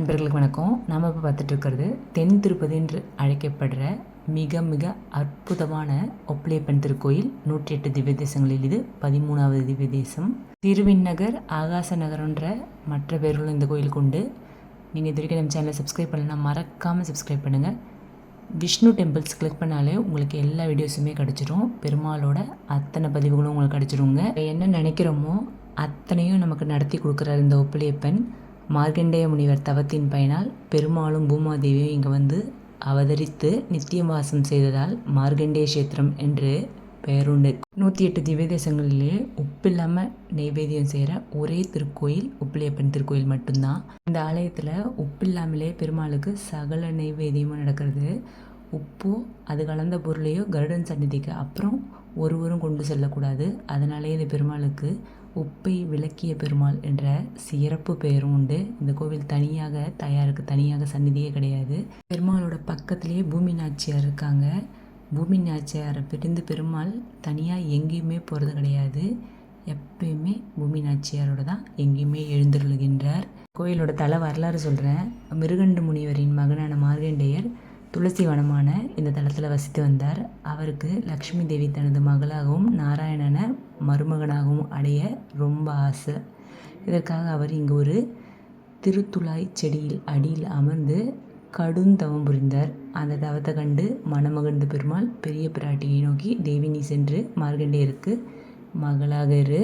அன்பர்களுக்கு வணக்கம். நாம் இப்போ பார்த்துட்டு இருக்கிறது தென் திருப்பதி என்று அழைக்கப்படுற மிக மிக அற்புதமான ஒப்பிலியப்பன் திருக்கோயில். நூற்றி எட்டு திவ்ய தேசங்களில் இது. பதிமூணாவது திவ்ய தேசம். திருவிண்ணகர் ஆகாச நகரன்ற மற்ற பேர்களும் இந்த கோயிலுக்கு உண்டு. நீங்கள் இது வரைக்கும் நம்ம சேனலை சப்ஸ்கிரைப் பண்ணலாம் மறக்காமல் சப்ஸ்கிரைப் பண்ணுங்கள் விஷ்ணு டெம்பிள்ஸ் கிளிக் பண்ணாலே உங்களுக்கு எல்லா வீடியோஸுமே கிடச்சிரும். பெருமாளோட அத்தனை பதிவுகளும் உங்களுக்கு கிடச்சிருங்க. என்ன நினைக்கிறோமோ அத்தனையும் நமக்கு நடத்தி கொடுக்குறாரு இந்த ஒப்பிலியப்பன் மார்க்கண்டேய முனிவர் தவத்தின் பயனால் பெருமாளும் பூமாதேவியும் இங்கே வந்து அவதரித்து நித்தியம் வாசம் செய்ததால் மார்க்கண்டேய கஷேத்திரம் என்று பெயருண்டு நூற்றி எட்டு திவ்ய தேசங்களிலே உப்பில்லாமல் நெய்வேத்தியம் செய்கிற ஒரே திருக்கோயில் உப்பிலியப்பன் திருக்கோயில் மட்டும்தான். இந்த ஆலயத்தில் உப்பில்லாமலே பெருமாளுக்கு சகல நெய்வேத்தியமும் நடக்கிறது. உப்போ அது கலந்த பொருளையோ கருடன் சந்நிதிக்கு அப்புறம் ஒருவரும் கொண்டு செல்லக்கூடாது. அதனாலே இந்த பெருமாளுக்கு உப்பை விளக்கிய பெருமாள் என்ற சிறப்பு பெயரும் உண்டு. இந்த கோவில் தனியாக தயாருக்கு தனியாக சந்நிதியே கிடையாது. பெருமாளோட பக்கத்திலேயே பூமி நாச்சியார் இருக்காங்க. பூமி நாச்சியாரை பிரிந்து பெருமாள் தனியாக எங்கேயுமே போகிறது கிடையாது. எப்பயுமே பூமி நாச்சியாரோட தான் எங்கேயுமே எழுந்தருளுகின்றார். கோயிலோட தலை வரலாறு சொல்கிறேன் மிருகண்டு முனிவரின் மகனான மார்கண்டேயர் துளசி வனமான இந்த தளத்தில் வசித்து வந்தார். அவருக்கு லக்ஷ்மி தேவி தனது மகளாகவும் நாராயணனை மருமகனாகவும் அடைய ரொம்ப ஆசை. இதற்காக அவர் இங்கு ஒரு திருத்துளாய் செடியில் அடியில் அமர்ந்து கடுந்தவம் புரிந்தார். அந்த தவத்தை கண்டு மணமகழ்ந்த பெருமாள் பெரிய பிராட்டியை நோக்கி தேவி நீ சென்று மார்கண்டேயருக்கு மகளாக இரு.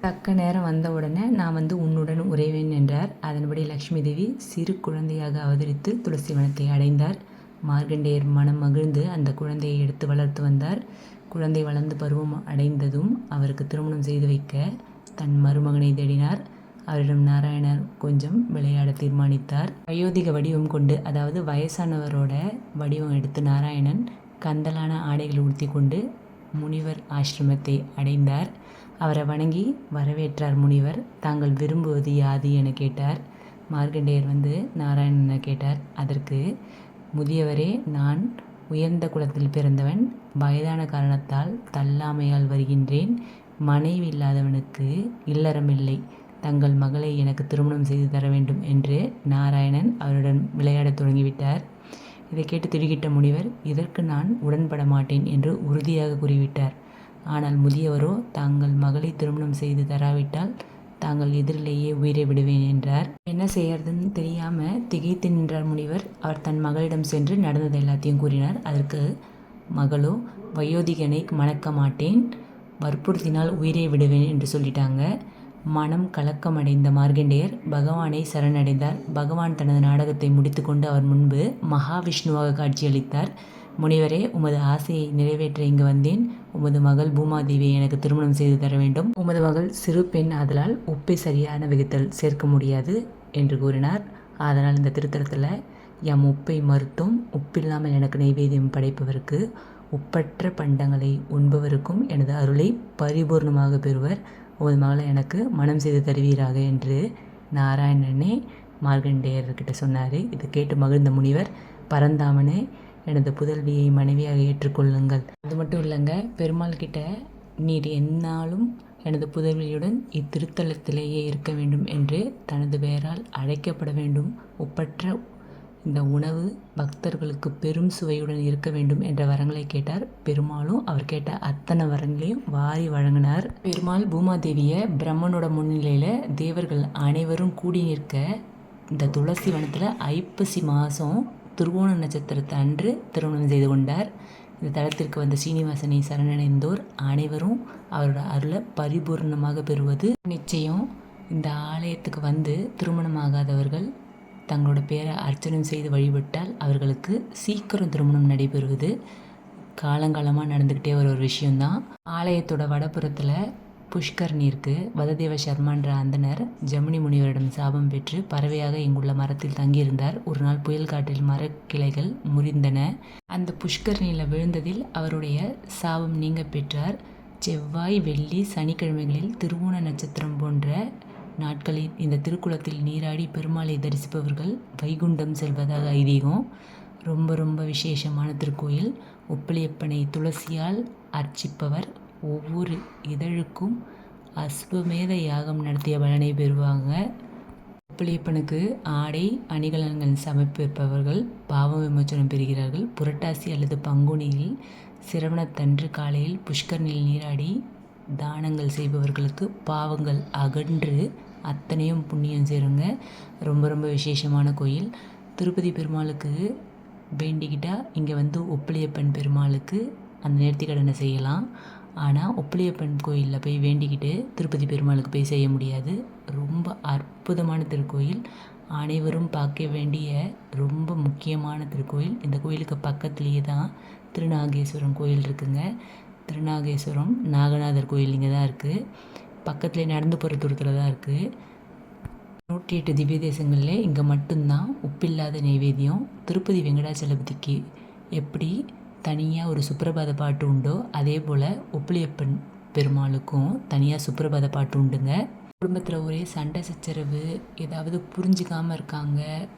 தக்க நேரம் வந்த உடனே நான் வந்து உன்னுடன் உறைவேன் என்றார். அதன்படி லக்ஷ்மி தேவி சிறு குழந்தையாக அவதரித்து துளசி வனத்தை அடைந்தார். மார்கண்டேயர் மனம் மகிழ்ந்து அந்த குழந்தையை எடுத்து வளர்த்து வந்தார். குழந்தை வளர்ந்து பருவம் அடைந்ததும் அவருக்கு திருமணம் செய்து வைக்க தன் மருமகனை தேடினார். அவரிடம் நாராயணர் கொஞ்சம் விளையாட தீர்மானித்தார். வயோதிக வடிவம் கொண்டு அதாவது வயசானவரோட வடிவம் எடுத்து நாராயணன் கந்தலான ஆடைகள் உடுத்தி கொண்டு முனிவர் ஆசிரமத்தை அடைந்தார். அவரை வணங்கி வரவேற்றார் முனிவர். தாங்கள் விரும்புவது யாது? என கேட்டார். மார்கண்டேயர் வந்து நாராயணனை கேட்டார். அதற்கு முதியவரே நான் உயர்ந்த குலத்தில் பிறந்தவன். வயதான காரணத்தால் தள்ளாமையால் வருகின்றேன். மனைவி இல்லாதவனுக்கு இல்லறமில்லை தங்கள் மகளை எனக்கு திருமணம் செய்து தர வேண்டும் என்று நாராயணன் அவருடன் விளையாடத் தொடங்கிவிட்டார். இதை கேட்டு திடுக்கிட்ட முனிவர் இதற்கு நான் உடன்பட மாட்டேன் என்று உறுதியாக கூறிவிட்டார். ஆனால் முதியவரோ தாங்கள் மகளை திருமணம் செய்து தராவிட்டால் தாங்கள் எதிரிலேயே உயிரை விடுவேன் என்றார். என்ன செய்யறதுன்னு தெரியாமல் திகைத்து நின்றார் முனிவர். அவர் தன் மகளிடம் சென்று நடந்தது எல்லாத்தையும் கூறினார். அதற்கு மகளோ வயோதிகனை மணக்க மாட்டேன் வற்புறுத்தினால் உயிரை விடுவேன் என்று சொல்லிட்டாங்க. மனம் கலக்கமடைந்த மார்கண்டேயர் பகவானை சரணடைந்தார். பகவான் தனது நாடகத்தை முடித்துக்கொண்டு அவர் முன்பு மகாவிஷ்ணுவாக காட்சியளித்தார். முனிவரே உமது ஆசையை நிறைவேற்ற இங்கு வந்தேன். உமது மகள் பூமாதேவியை எனக்கு திருமணம் செய்து தர வேண்டும். உமது மகள் சிறு பெண் ஆதலால் உப்பை சரியான விகிதத்தில் சேர்க்க முடியாது என்று கூறினார். அதனால் இந்த திருத்தலத்தில் எம் உப்பை மறுத்தும் உப்பில்லாமல் எனக்கு நைவேத்தியம் படைப்பவருக்கு உப்பற்ற பண்டங்களை உண்பவருக்கும் எனது அருளை பரிபூர்ணமாக பெறுவர். உமது மகளை எனக்கு மனம் செய்து தருவீராக என்று நாராயணனே மார்கண்டேயர்கிட்ட சொன்னார். இது கேட்டு மகிழ்ந்த முனிவர் பரந்தாமனே எனது புதல்வியை மனைவியாக ஏற்றுக்கொள்ளுங்கள். அது மட்டும் இல்லைங்க பெருமாள் கிட்ட நீர் எந்நாளும் எனது புதல்வியுடன் இத்திருத்தலத்திலேயே இருக்க வேண்டும் என்று தனது பெயரால் அழைக்கப்பட வேண்டும். ஒப்பற்ற இந்த உணவு பக்தர்களுக்கு பெரும் சுவையுடன் இருக்க வேண்டும் என்ற வரங்களை கேட்டார். பெருமாளும் அவர் கேட்ட அத்தனை வரங்களையும் வாரி வழங்கினார். பெருமாள் பூமாதேவியை பிரம்மனோட முன்னிலையில் தேவர்கள் அனைவரும் கூடி நிற்க இந்த துளசி வனத்தில் ஐப்பசி மாதம் திருவோண நட்சத்திரத்தை அன்று திருமணம் செய்து கொண்டார். இந்த தளத்திற்கு வந்த சீனிவாசனை சரணடைந்தோர் அனைவரும் அவரோட அருளை பரிபூர்ணமாக பெறுவது. நிச்சயம் இந்த ஆலயத்துக்கு வந்து திருமணமாகாதவர்கள் தங்களோட பேரை அர்ச்சனம் செய்து வழிபட்டால் அவர்களுக்கு சீக்கிரம் திருமணம் நடைபெறுவது. காலங்காலமாக நடந்துக்கிட்டே வர ஒரு விஷயந்தான் ஆலயத்தோட வடப்புறத்தில் புஷ்கர்ணிற்கு வததேவ சர்மான்ற அந்தனர் ஜமுனி முனிவரிடம் சாபம் பெற்று பறவையாக இங்குள்ள மரத்தில் தங்கியிருந்தார். ஒரு நாள் புயல் காட்டில் மரக்கிளைகள் முறிந்தன. அந்த புஷ்கர்ணியில் விழுந்ததில் அவருடைய சாபம் நீங்க பெற்றார். செவ்வாய் வெள்ளி சனிக்கிழமைகளில் திருவோண நட்சத்திரம் போன்ற நாட்களில் இந்த திருக்குளத்தில் நீராடி பெருமாளை தரிசிப்பவர்கள் வைகுண்டம் செல்வதாக ஐதீகம். ரொம்ப ரொம்ப விசேஷமான திருக்கோயில். உப்பிலியப்பனை துளசியால் அர்ச்சிப்பவர். ஒவ்வொரு இதழுக்கும் அஸ்வமேத யாகம் நடத்திய பலனை பெறுவாங்க. பிள்ளையப்பனுக்கு ஆடை அணிகலன்கள் சமர்ப்பிப்பவர்கள் பாவ விமோச்சனம் பெறுகிறார்கள். புரட்டாசி அல்லது பங்குனியில் சிரவணத்தன்று காலையில் புஷ்கரனில் நீராடி தானங்கள் செய்பவர்களுக்கு பாவங்கள் அகன்று அத்தனையும் புண்ணியம் சேருங்க. ரொம்ப ரொம்ப விசேஷமான கோயில். திருப்பதி பெருமாளுக்கு வேண்டிக்கிட்டால் இங்கே வந்து ஒப்பளியப்பன் பெருமாளுக்கு அந்த நேர்த்திக்கடனை செய்யலாம். ஆனால் ஒப்பிலியப்பன் கோயிலில் போய் வேண்டிக்கிட்டு திருப்பதி பெருமாளுக்கு போய் செய்ய முடியாது. ரொம்ப அற்புதமான திருக்கோயில். அனைவரும் பார்க்க வேண்டிய ரொம்ப முக்கியமான திருக்கோயில். இந்த கோயிலுக்கு பக்கத்துலேயே தான் திருநாகேஸ்வரம் கோயில் இருக்குங்க. திருநாகேஸ்வரம் நாகநாதர் கோயில் இங்கே தான் இருக்குது பக்கத்துலேயே நடந்து போகிற தூரத்தில் தான் இருக்குது நூற்றி எட்டு திவ்ய தேசங்களில் இங்கே மட்டும்தான் உப்பில்லாத நைவேத்தியம் திருப்பதி வெங்கடாச்சலபதிக்கு எப்படி தனியாக ஒரு சுப்பிரபாத பாட்டு உண்டோ அதே போல் ஒப்பிலியப்பன் பெருமாளுக்கும் தனியாக சுப்பிரபாத பாட்டு உண்டுங்க. குடும்பத்தில் ஒரே சண்டை சச்சரவு ஏதாவது புரிஞ்சிக்காமல் இருக்காங்க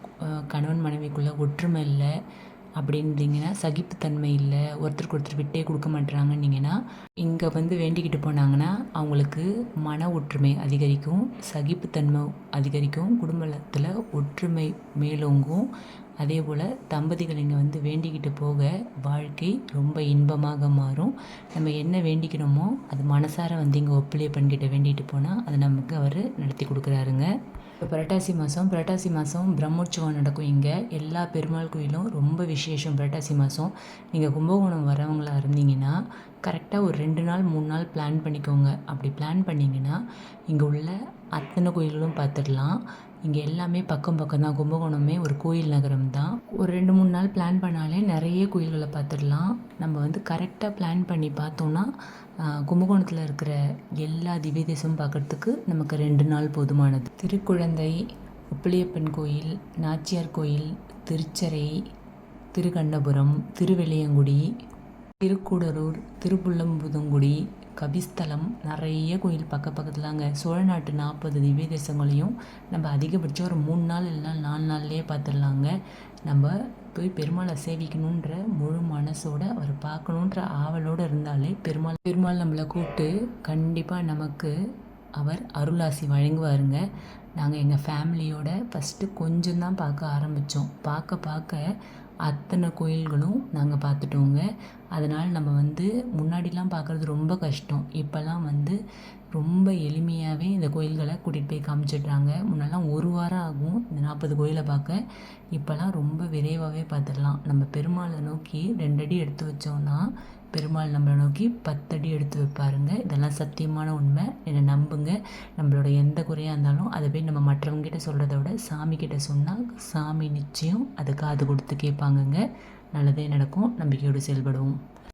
கணவன் மனைவிக்குள்ளே ஒற்றுமை இல்லை அப்படின்றீங்கன்னா சகிப்புத்தன்மை இல்லை ஒருத்தருக்கு ஒருத்தர் விட்டே கொடுக்க மாட்டுறாங்கன்னீங்கன்னா இங்கே வந்து வேண்டிக்கிட்டு போனாங்கன்னா அவங்களுக்கு மன ஒற்றுமை அதிகரிக்கும் சகிப்புத்தன்மை அதிகரிக்கும் குடும்பத்தில் ஒற்றுமை மேலோங்கும் அதே போல் தம்பதிகள் இங்கே வந்து வேண்டிக்கிட்டு போக வாழ்க்கை ரொம்ப இன்பமாக மாறும். நம்ம என்ன வேண்டிக்கிறோமோ அது மனசார வந்து இங்கே ஒப்பிலியப்பன்கிட்ட வேண்டிட்டு போனால் அது நமக்கு அவர் நடத்தி கொடுக்குறாருங்க. இப்போ புரட்டாசி மாதம் புரட்டாசி மாதம் பிரம்மோற்சவம் நடக்கும் இங்கே. எல்லா பெருமாள் கோயிலும் ரொம்ப விசேஷம் புரட்டாசி மாதம் நீங்கள் கும்பகோணம் வரவங்களாக இருந்தீங்கன்னா கரெக்டாக ஒரு ரெண்டு நாள் மூணு நாள் பிளான் பண்ணிக்கோங்க. அப்படி பிளான் பண்ணிங்கன்னா இங்கே உள்ள அத்தனை கோயில்களும் பார்த்துடலாம் இங்கே எல்லாமே பக்கம் பக்கம் தான். கும்பகோணமே ஒரு கோயில் நகரம் தான். ஒரு ரெண்டு மூணு நாள் பிளான் பண்ணாலே நிறைய கோயில்களை பார்த்துடலாம் நம்ம வந்து கரெக்டாக பிளான் பண்ணி பார்த்தோன்னா கும்பகோணத்தில் இருக்கிற எல்லா திவ்ய தேசமும் பார்க்குறதுக்கு நமக்கு ரெண்டு நாள் போதுமானது. திருக்குழந்தை உப்பிலியப்பன் கோயில் நாச்சியார் கோயில் திருச்சரை திருக்கண்ணபுரம் திருவெளியங்குடி திருக்கூடலூர் திருப்புள்ளம்புதுங்குடி கபிஸ்தலம் நிறைய கோயில் பக்க பக்கத்துலங்க. சோழ நாட்டு நாற்பது திவ்ய தேசங்களையும் நம்ம அதிகபட்சம் ஒரு மூணு நாள் இல்லைனா நாலு நாள்லேயே பார்த்துடலாங்க நம்ம போய் பெருமாளை சேவிக்கணுன்ற முழு மனசோட அவர் பார்க்கணுன்ற ஆவலோடு இருந்தாலே பெருமாள் பெருமாள் நம்மளை கூப்பிட்டு கண்டிப்பாக நமக்கு அவர் அருளாசி வழங்குவாருங்க. நாங்கள் எங்கள் ஃபேமிலியோட ஃபஸ்ட்டு கொஞ்சம் தான் பார்க்க ஆரம்பித்தோம் பார்க்க பார்க்க அத்தனை கோயில்களும் நாங்கள் பார்த்துட்டோங்க. அதனால் நம்ம வந்து முன்னாடிலாம் பார்க்குறது ரொம்ப கஷ்டம். இப்போல்லாம் வந்து ரொம்ப எளிமையாகவே இந்த கோயில்களை கூட்டிகிட்டு போய் காமிச்சிடுறாங்க. முன்னெல்லாம் ஒரு வாரம் ஆகும் இந்த நாற்பது கோயிலை பார்க்க. இப்போல்லாம் ரொம்ப விரைவாகவே பார்த்துடலாம். நம்ம பெருமாளை நோக்கி ரெண்டடி எடுத்து வச்சோன்னா பெருமாள் நம்மளை நோக்கி பத்தடி எடுத்து வைப்பாருங்க. இதெல்லாம் சத்தியமான உண்மை. என்னை நம்புங்க. நம்மளோட எந்த குறையாக இருந்தாலும் அதை போய் நம்ம மற்றவங்ககிட்ட சொல்கிறத விட சாமி கிட்ட சொன்னால் சாமி நிச்சயம் அது காது கொடுத்து கேட்பாங்கங்க. நல்லதே நடக்கும். நம்பிக்கையோடு செயல்படுவோம்.